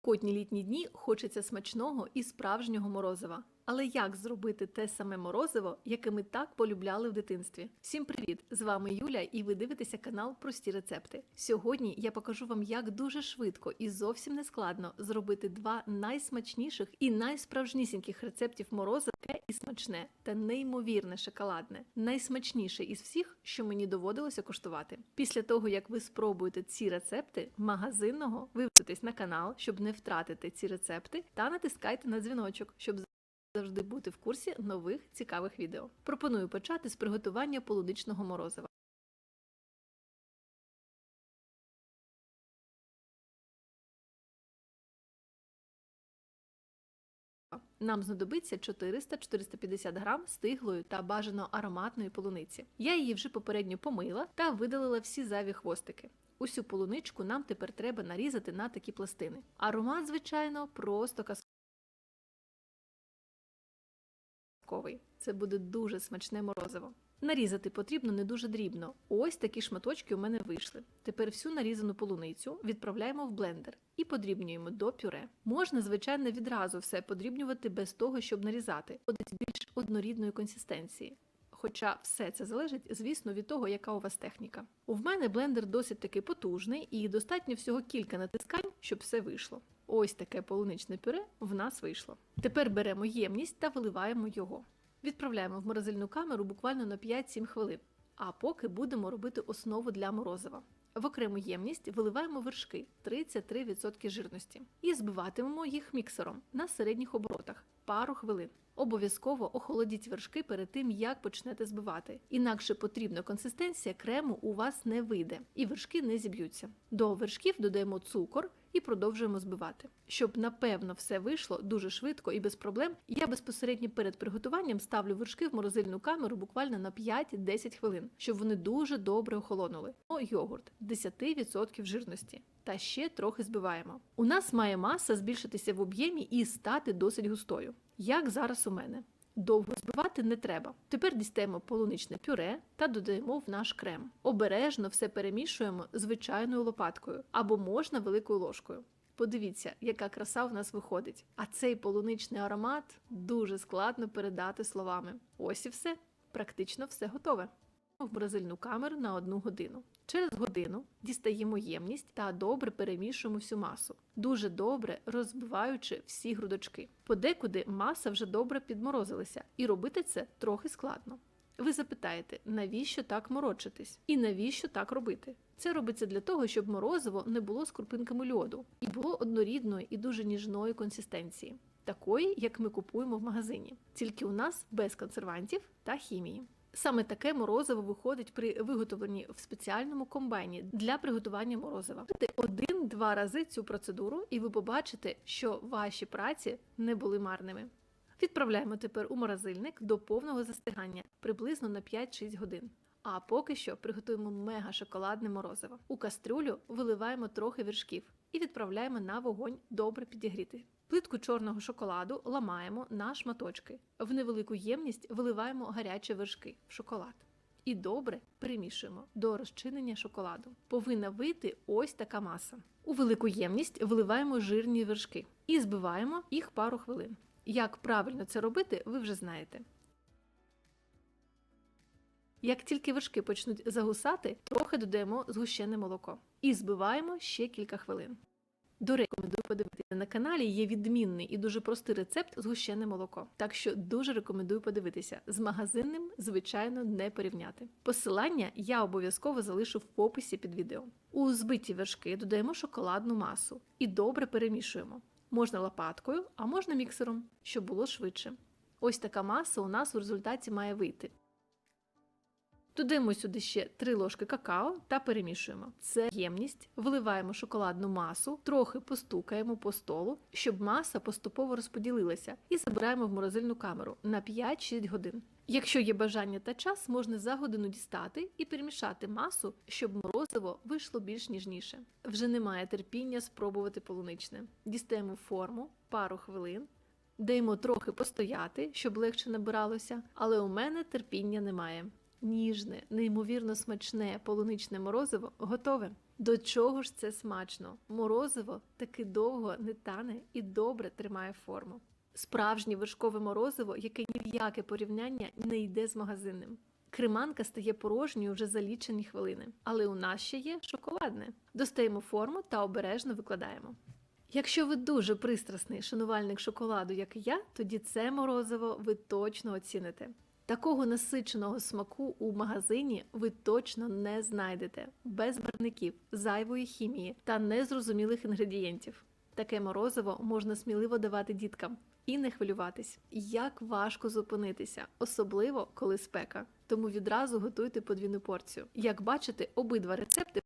Котні літні дні хочеться смачного і справжнього морозива. Але як зробити те саме морозиво, яке ми так полюбляли в дитинстві? Всім привіт! З вами Юля, і ви дивитеся канал Прості рецепти. Сьогодні я покажу вам, як дуже швидко і зовсім не складно зробити два найсмачніших і найсправжнісіньких рецептів морозива і смачне та неймовірне шоколадне, найсмачніше із всіх, що мені доводилося коштувати. Після того, як ви спробуєте ці рецепти магазинного, ви виписуйтесь на канал, щоб не втратити ці рецепти, та натискайте на дзвіночок, щоб завжди бути в курсі нових цікавих відео. Пропоную почати з приготування полуничного морозива. Нам знадобиться 400-450 грам стиглої та бажано ароматної полуниці. Я її вже попередньо помила та видалила всі зайві хвостики. Усю полуничку нам тепер треба нарізати на такі пластини. Аромат, звичайно, просто казковий. Це буде дуже смачне морозиво. Нарізати потрібно не дуже дрібно. Ось такі шматочки у мене вийшли. Тепер всю нарізану полуницю відправляємо в блендер і подрібнюємо до пюре. Можна, звичайно, відразу все подрібнювати без того, щоб нарізати, Ходить більш однорідної консистенції. Хоча все це залежить, звісно, від того, яка у вас техніка. У мене блендер досить таки потужний і достатньо всього кілька натискань, щоб все вийшло. Ось таке полуничне пюре в нас вийшло. Тепер беремо ємність та виливаємо його. Відправляємо в морозильну камеру буквально на 5-7 хвилин, а поки будемо робити основу для морозива. В окрему ємність виливаємо вершки 33% жирності і збиватимемо їх міксером на середніх оборотах пару хвилин. Обов'язково охолодіть вершки перед тим, як почнете збивати. Інакше потрібна консистенція крему у вас не вийде, і вершки не зіб'ються. До вершків додаємо цукор і продовжуємо збивати. Щоб напевно все вийшло дуже швидко і без проблем, я безпосередньо перед приготуванням ставлю вершки в морозильну камеру буквально на 5-10 хвилин, щоб вони дуже добре охолонули. О, йогурт 10% жирності. Та ще трохи збиваємо. У нас має маса збільшитися в об'ємі і стати досить густою. Як зараз у мене. Довго збивати не треба. Тепер дістаємо полуничне пюре та додаємо в наш крем. Обережно все перемішуємо звичайною лопаткою або можна великою ложкою. Подивіться, яка краса в нас виходить. А цей полуничний аромат дуже складно передати словами. Ось і все, практично все готове. В морозильну камеру на одну годину. Через годину дістаємо ємність та добре перемішуємо всю масу, дуже добре розбиваючи всі грудочки. Подекуди маса вже добре підморозилася, і робити це трохи складно. Ви запитаєте, навіщо так морочитись? І навіщо так робити? Це робиться для того, щоб морозиво не було з крупинками льоду і було однорідної і дуже ніжної консистенції, такої, як ми купуємо в магазині, тільки у нас без консервантів та хімії. Саме таке морозиво виходить при виготовленні в спеціальному комбайні для приготування морозива. Один-два рази цю процедуру, і ви побачите, що ваші праці не були марними. Відправляємо тепер у морозильник до повного застигання приблизно на 5-6 годин. А поки що приготуємо мега шоколадне морозиво. У кастрюлю виливаємо трохи вершків і відправляємо на вогонь добре підігріти. Плитку чорного шоколаду ламаємо на шматочки. В невелику ємність виливаємо гарячі вершки в шоколад. І добре перемішуємо до розчинення шоколаду. Повинна вийти ось така маса. У велику ємність виливаємо жирні вершки і збиваємо їх пару хвилин. Як правильно це робити, ви вже знаєте. Як тільки вершки почнуть загусати, трохи додаємо згущене молоко і збиваємо ще кілька хвилин. До рекомендую подивитися на каналі. Є відмінний і дуже простий рецепт згущене молоко. Так що дуже рекомендую подивитися. З магазинним, звичайно, не порівняти. Посилання я обов'язково залишу в описі під відео. У збиті вершки додаємо шоколадну масу і добре перемішуємо. Можна лопаткою, а можна міксером, щоб було швидше. Ось така маса у нас у результаті має вийти. Додаємо сюди ще 3 ложки какао та перемішуємо. Це ємність, вливаємо шоколадну масу, трохи постукаємо по столу, щоб маса поступово розподілилася, і забираємо в морозильну камеру на 5-6 годин. Якщо є бажання та час, можна за годину дістати і перемішати масу, щоб морозиво вийшло більш ніжніше. Вже немає терпіння спробувати полуничне. Дістаємо форму пару хвилин. Даємо трохи постояти, щоб легше набиралося, але у мене терпіння немає. Ніжне, неймовірно смачне полуничне морозиво готове. До чого ж це смачно? Морозиво таки довго не тане і добре тримає форму. Справжнє вершкове морозиво, яке ні в яке порівняння не йде з магазинним. Креманка стає порожньою вже за лічені хвилини, але у нас ще є шоколадне. Достаємо форму та обережно викладаємо. Якщо ви дуже пристрасний шанувальник шоколаду, як і я, тоді це морозиво ви точно оціните. Такого насиченого смаку у магазині ви точно не знайдете без барників, зайвої хімії та незрозумілих інгредієнтів. Таке морозиво можна сміливо давати діткам і не хвилюватись. Як важко зупинитися, особливо коли спека. Тому відразу готуйте подвійну порцію. Як бачите, обидва рецепти